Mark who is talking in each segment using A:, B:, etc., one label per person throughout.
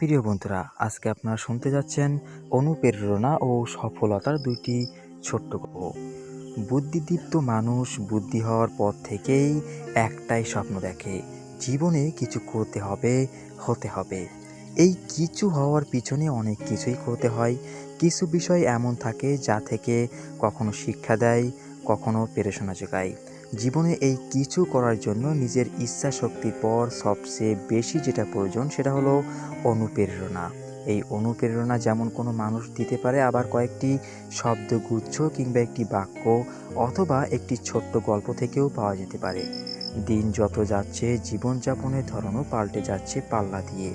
A: প্রিয় বন্ধুরা, আজকে আপনারা শুনতে যাচ্ছেন অনুপ্রেরণা ও সফলতার দুইটি ছোট্ট গল্প। বুদ্ধিদীপ্ত মানুষ বুদ্ধি হওয়ার পর থেকেই একটাই স্বপ্ন দেখে, জীবনে কিছু করতে হবে, হতে হবে। এই কিছু হওয়ার পিছনে অনেক কিছুই করতে হয়। কিছু বিষয় এমন থাকে যা থেকে কখনো শিক্ষা দেয়, কখনো পেরেশোনা যোগায়। জীবনে এই কিছু করার জন্য নিজের ইচ্ছা শক্তির পর সবচেয়ে বেশি যেটা প্রয়োজন সেটা হলো অনুপ্রেরণা। এই অনুপ্রেরণা যেমন কোনো মানুষ দিতে পারে আবার কয়েকটি শব্দগুচ্ছ কিংবা একটি বাক্য অথবা একটি ছোট্ট গল্প থেকেও পাওয়া যেতে পারে। দিন যত যাচ্ছে, জীবনযাপনের ধরনও পাল্টে যাচ্ছে পাল্লা দিয়ে।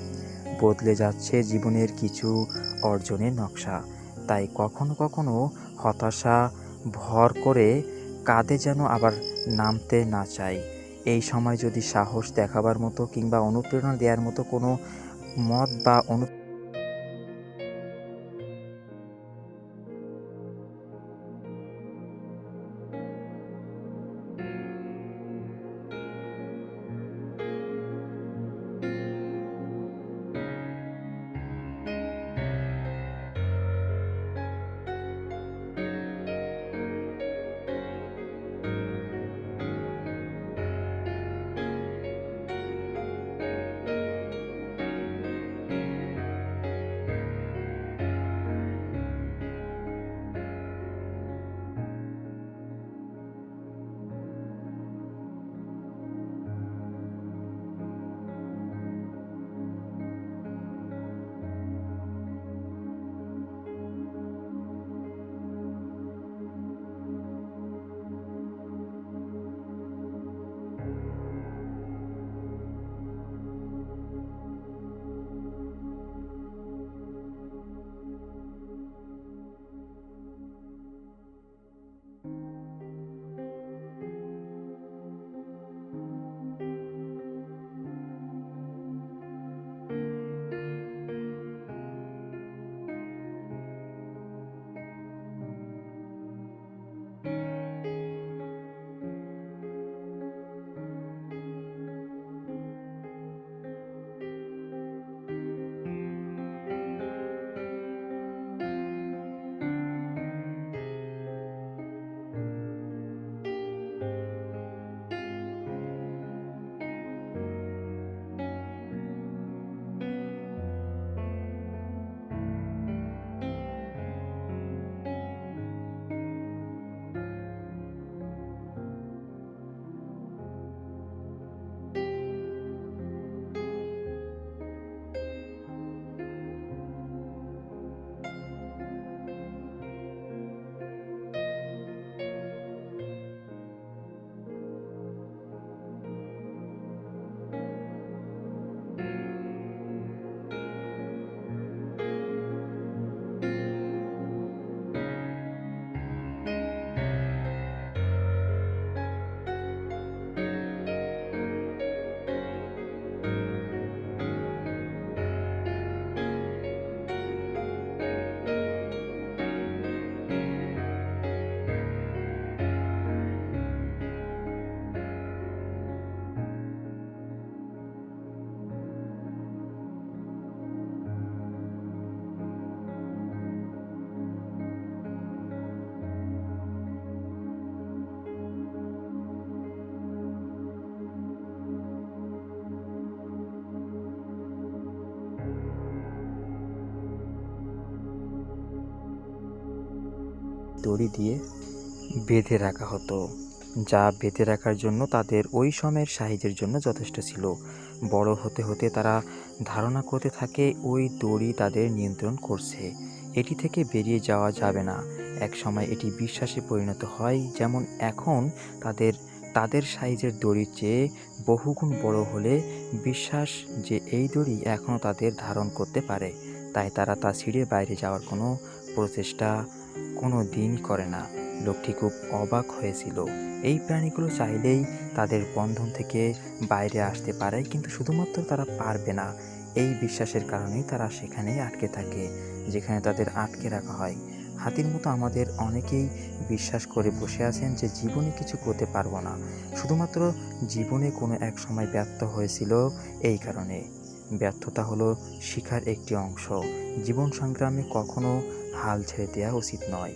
A: বদলে যাচ্ছে জীবনের কিছু অর্জনের নকশা। তাই কখনো কখনো হতাশা ভর করে কাঁধে যেন আবার নামতে না চাই। এই সময় যদি সাহস দেখাবার মতো কিংবা অনুপ্রেরণা দেওয়ার মতো কোনো মত বা অনু দড়ি দিয়ে বেঁধে রাখা হতো, যা বেঁধে রাখার জন্য তাদের ওই সময়ের সাহিত্যের জন্য যথেষ্ট ছিল। বড় হতে হতে তারা ধারণা করতে থাকে, ওই দড়ি তাদের নিয়ন্ত্রণ করছে। এটি থেকে বেরিয়ে যাওয়া যাবে না। এক সময় এটি বিশ্বাসে পরিণত হয়, যেমন এখন তাদের তাদের সাইজের দড়ির চেয়ে বহুগুণ বড় হলে বিশ্বাস যে এই দড়ি এখনও তাদের ধারণ করতে পারে, তাই তারা তা ছিঁড়ে বাইরে যাওয়ার কোনো প্রচেষ্টা কোনো দিনই করে না। লোকটি খুব অবাক হয়েছিল। এই প্রাণীগুলো চাইলেই তাদের বন্ধন থেকে বাইরে আসতে পারে, কিন্তু শুধুমাত্র তারা পারবে না। এই বিশ্বাসের কারণেই তারা সেখানেই আটকে থাকে, যেখানে তাদের আটকে রাখা হয়। হাতির মতো আমাদের অনেকেই বিশ্বাস করে বসে আছেন যে জীবনে কিছু করতে পারব না। শুধুমাত্র জীবনে কোনো এক সময় ব্যর্থ হয়েছিল এই কারণে। ব্যর্থতা হলো শিখার একটি অংশ। জীবন সংগ্রামে কখনো হাল ছেড়ে দেওয়া উচিত নয়।